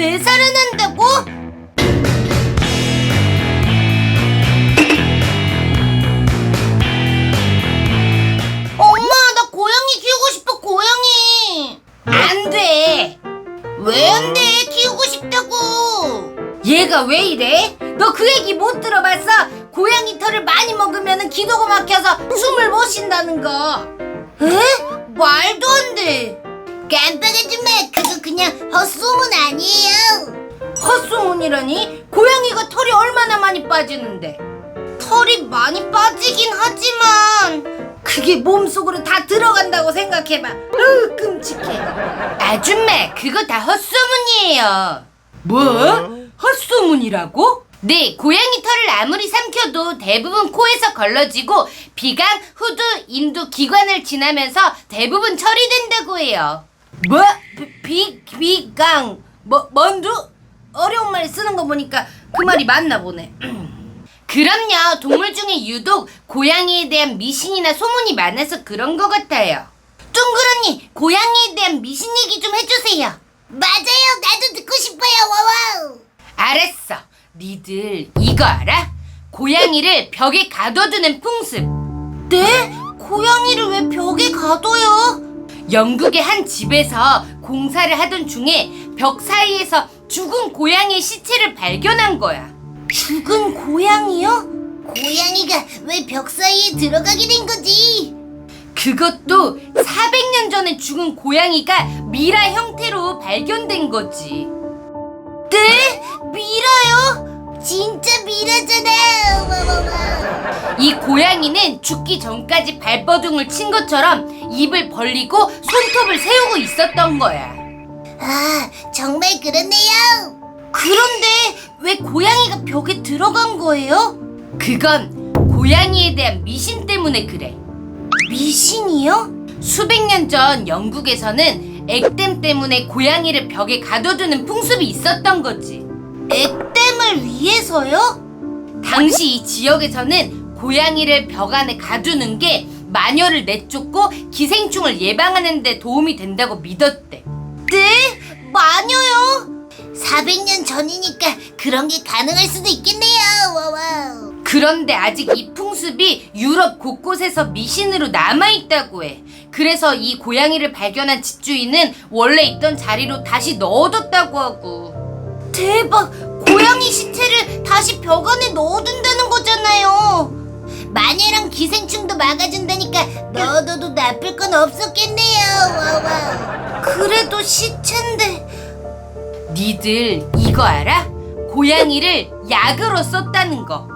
되살아난다고? 엄마, 나 고양이 키우고 싶어, 고양이. 안 돼. 왜 안 돼? 키우고 싶다고. 얘가 왜 이래? 너 그 얘기 못 들어봤어? 고양이 털을 많이 먹으면 기도가 막혀서 숨을 못 쉰다는 거. 에? 말도 안 돼. 깜빡하지 마. 그거 그냥 헛소문 아니에요. 헛소문이라니? 고양이가 털이 얼마나 많이 빠지는데? 털이 많이 빠지긴 하지만 그게 몸속으로 다 들어간다고 생각해봐. 으 끔찍해. 아줌마, 그거 다 헛소문이에요. 뭐? 헛소문이라고? 네, 고양이 털을 아무리 삼켜도 대부분 코에서 걸러지고 비강, 후두, 인두, 기관을 지나면서 대부분 처리된다고 해요. 뭐? 비, 비, 비강, 뭐, 뭔두? 어려운 말 쓰는 거 보니까 그 말이 맞나 보네. 그럼요. 동물 중에 유독 고양이에 대한 미신이나 소문이 많아서 그런 것 같아요. 둥그러니 고양이에 대한 미신 얘기 좀 해주세요. 맞아요. 나도 듣고 싶어요. 와와우. 알았어. 니들 이거 알아? 고양이를 벽에 가둬두는 풍습. 네? 고양이를 왜 벽에 가둬요? 영국의 한 집에서 공사를 하던 중에 벽 사이에서 죽은 고양이의 시체를 발견한 거야. 죽은 고양이요? 고양이가 왜 벽 사이에 들어가게 된 거지? 그것도 400년 전에 죽은 고양이가 미라 형태로 발견된 거지. 네? 미라요? 진짜 미라잖아. 이 고양이는 죽기 전까지 발버둥을 친 것처럼 입을 벌리고 손톱을 세우고 있었던 거야. 아, 정말 그렇네요. 그런데 왜 고양이가 벽에 들어간 거예요? 그건 고양이에 대한 미신 때문에 그래. 미신이요? 수백 년 전 영국에서는 액땜 때문에 고양이를 벽에 가둬두는 풍습이 있었던 거지. 액땜을 위해서요? 당시 이 지역에서는 고양이를 벽 안에 가두는 게 마녀를 내쫓고 기생충을 예방하는 데 도움이 된다고 믿었대. 네? 마녀요? 400년 전이니까 그런 게 가능할 수도 있겠네요. 와와. 그런데 아직 이 풍습이 유럽 곳곳에서 미신으로 남아있다고 해. 그래서 이 고양이를 발견한 집주인은 원래 있던 자리로 다시 넣어뒀다고 하고. 대박! 고양이 시체를 다시 벽 안에 넣어둔 기생충도 막아준다니까 넣어둬도 나쁠 건 없었겠네요. 와와. 그래도 시체인데. 니들 이거 알아? 고양이를 약으로 썼다는 거.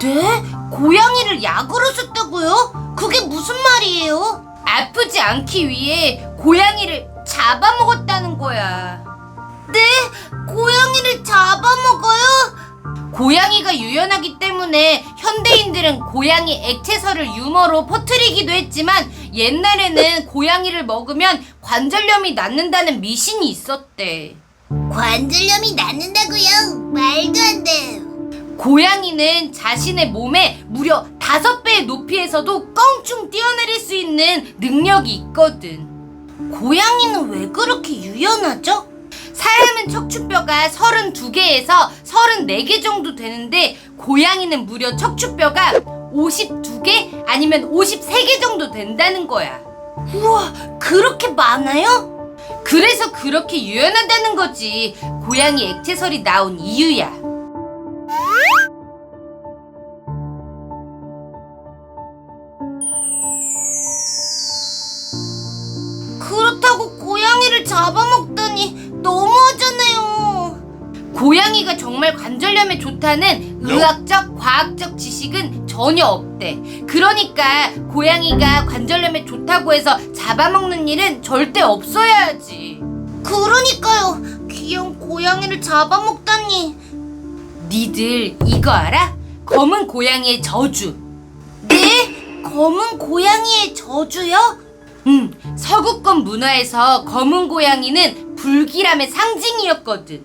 네? 고양이를 약으로 썼다고요? 그게 무슨 말이에요? 아프지 않기 위해 고양이를 잡아먹었다는 거야. 네? 고양이를 잡아먹어요? 고양이가 유연하기 때문에 현대인들은 고양이 액체설을 유머로 퍼뜨리기도 했지만 옛날에는 고양이를 먹으면 관절염이 낫는다는 미신이 있었대. 관절염이 낫는다고요? 말도 안 돼요. 고양이는 자신의 몸에 무려 다섯 배의 높이에서도 껑충 뛰어내릴 수 있는 능력이 있거든. 고양이는 왜 그렇게 유연하죠? 사람은 척추뼈가 32개에서 34개 정도 되는데 고양이는 무려 척추뼈가 52개 아니면 53개 정도 된다는 거야. 우와, 그렇게 많아요? 그래서 그렇게 유연하다는 거지. 고양이 액체설이 나온 이유야. 고양이가 정말 관절염에 좋다는 의학적, 과학적 지식은 전혀 없대. 그러니까 고양이가 관절염에 좋다고 해서 잡아먹는 일은 절대 없어야지. 그러니까요. 귀여운 고양이를 잡아먹다니. 니들 이거 알아? 검은 고양이의 저주. 네? 검은 고양이의 저주요? 응, 서구권 문화에서 검은 고양이는 불길함의 상징이었거든.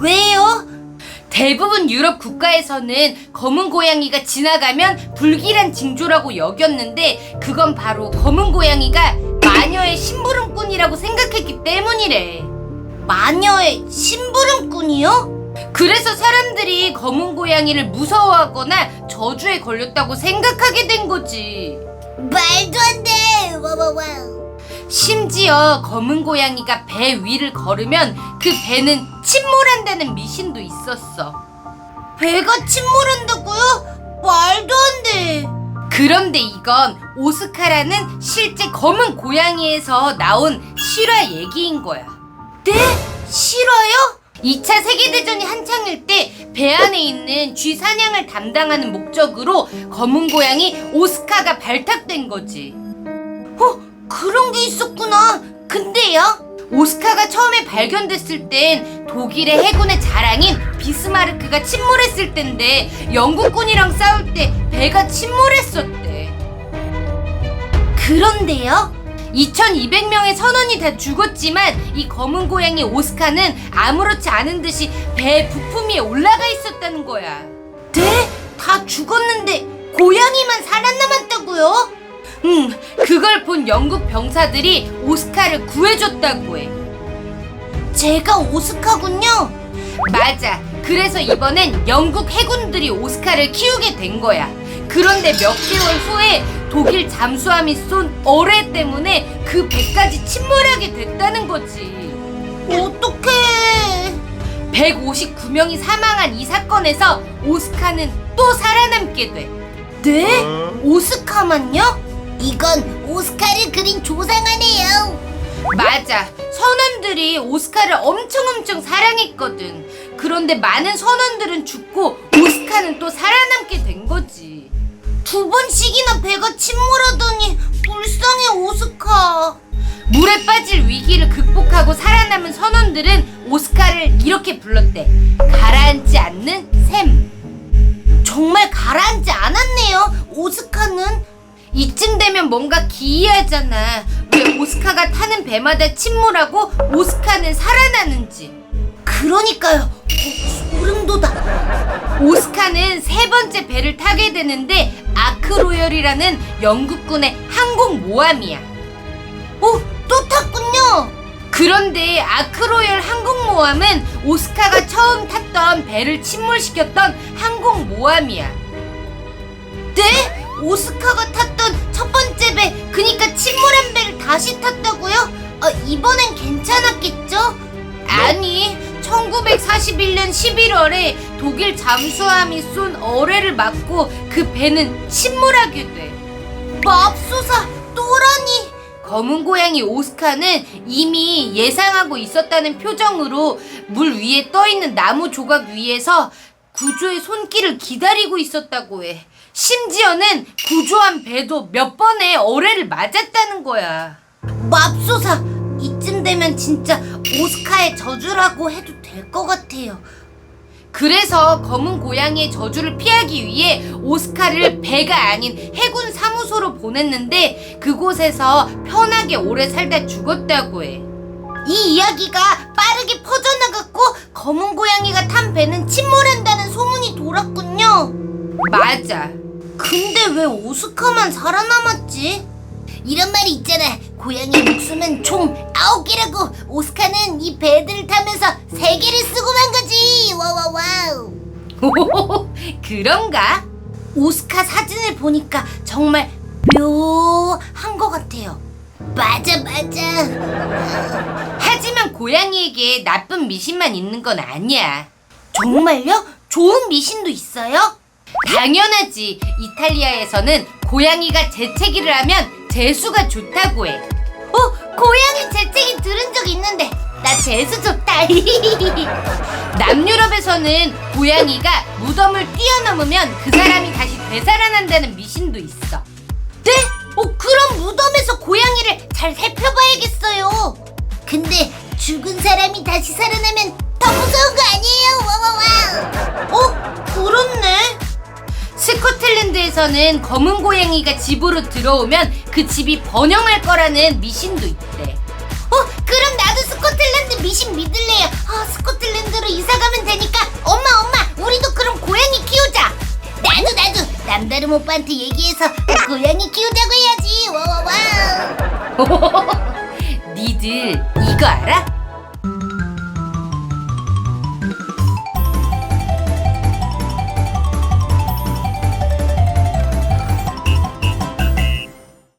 왜요? 대부분 유럽 국가에서는 검은 고양이가 지나가면 불길한 징조라고 여겼는데 그건 바로 검은 고양이가 마녀의 심부름꾼이라고 생각했기 때문이래. 마녀의 심부름꾼이요? 그래서 사람들이 검은 고양이를 무서워하거나 저주에 걸렸다고 생각하게 된 거지. 말도 안 돼. 와와와. 심지어 검은 고양이가 배 위를 걸으면 그 배는 침몰한다는 미신도 있었어. 배가 침몰한다고요? 말도 안 돼. 그런데 이건 오스카라는 실제 검은 고양이에서 나온 실화 얘기인 거야. 네? 실화요? 2차 세계대전이 한창일 때 배 안에 있는 쥐 사냥을 담당하는 목적으로 검은 고양이 오스카가 발탁된 거지. 어? 그런 게 있었구나. 근데요? 오스카가 처음에 발견됐을 땐 독일의 해군의 자랑인 비스마르크가 침몰했을 텐데 영국군이랑 싸울 때 배가 침몰했었대. 그런데요? 2200명의 선원이 다 죽었지만 이 검은 고양이 오스카는 아무렇지 않은 듯이 배 부품 위에 올라가 있었다는 거야. 네? 다 죽었는데 고양이만 살아남았다고요? 응, 그걸 본 영국 병사들이 오스카를 구해줬다고 해. 제가 오스카군요? 맞아. 그래서 이번엔 영국 해군들이 오스카를 키우게 된 거야. 그런데 몇 개월 후에 독일 잠수함이 쏜 어뢰 때문에 그 배까지 침몰하게 됐다는 거지. 어떡해. 159명이 사망한 이 사건에서 오스카는 또 살아남게 돼. 네? 오스카만요? 이건 오스카를 그린 조상하네요. 맞아. 선원들이 오스카를 엄청 엄청 사랑했거든. 그런데 많은 선원들은 죽고 오스카는 또 살아남게 된 거지. 두 번씩이나 배가 침몰하더니 불쌍해 오스카. 물에 빠질 위기를 극복하고 살아남은 선원들은 오스카를 이렇게 불렀대. 가라앉지 않는 샘. 정말 가라앉지 않았네요. 오스카는 이쯤 되면 뭔가 기이하잖아. 왜 오스카가 타는 배마다 침몰하고 오스카는 살아나는지. 그러니까요. 어, 소름 돋아. 오스카는 세 번째 배를 타게 되는데 아크로열이라는 영국군의 항공 모함이야. 어, 또 탔군요. 그런데 아크로열 항공모함은 오스카가 처음 탔던 배를 침몰시켰던 항공모함이야. 네? 오스카가 배, 그니까 침몰한 배를 다시 탔다고요? 어, 이번엔 괜찮았겠죠? 아니, 1941년 11월에 독일 잠수함이 쏜 어뢰를 맞고 그 배는 침몰하게 돼. 맙소사, 또라니! 검은 고양이 오스카는 이미 예상하고 있었다는 표정으로 물 위에 떠 있는 나무 조각 위에서 구조의 손길을 기다리고 있었다고 해. 심지어는 구조한 배도 몇 번의 어뢰를 맞았다는 거야. 맙소사, 이쯤 되면 진짜 오스카의 저주라고 해도 될 것 같아요. 그래서 검은 고양이의 저주를 피하기 위해 오스카를 배가 아닌 해군 사무소로 보냈는데 그곳에서 편하게 오래 살다 죽었다고 해. 이 이야기가 빠르게 퍼져나갔고 검은 고양이가 탄 배는 침몰한다는 돌았군요. 맞아. 근데 왜 오스카만 살아남았지? 이런 말이 있잖아. 고양이 목숨은 총 아홉 개라고. 오스카는 이 배들을 타면서 세 개를 쓰고 만 거지. 와와와우. 그런가? 오스카 사진을 보니까 정말 묘한 것 같아요. 맞아 맞아. 하지만 고양이에게 나쁜 미신만 있는 건 아니야. 정말요? 좋은 미신도 있어요? 당연하지. 이탈리아에서는 고양이가 재채기를 하면 재수가 좋다고 해. 어, 고양이 재채기 들은 적 있는데 나 재수 좋다. 남유럽에서는 고양이가 무덤을 뛰어넘으면 그 사람이 다시 되살아난다는 미신도 있어. 네? 어, 그럼 무덤에서 고양이를 잘 살펴봐야겠어요. 근데 죽은 사람이 다시 살아나면 더 무서운 스코틀랜드에서는 검은 고양이가 집으로 들어오면 그 집이 번영할 거라는 미신도 있대. 어, 그럼 나도 스코틀랜드 미신 믿을래요. 아, 스코틀랜드로 이사 가면 되니까 엄마 엄마, 우리도 그럼 고양이 키우자. 나도 나도 남다른 오빠한테 얘기해서 고양이 키우자고 해야지. 와와와. 니들 이거 알아?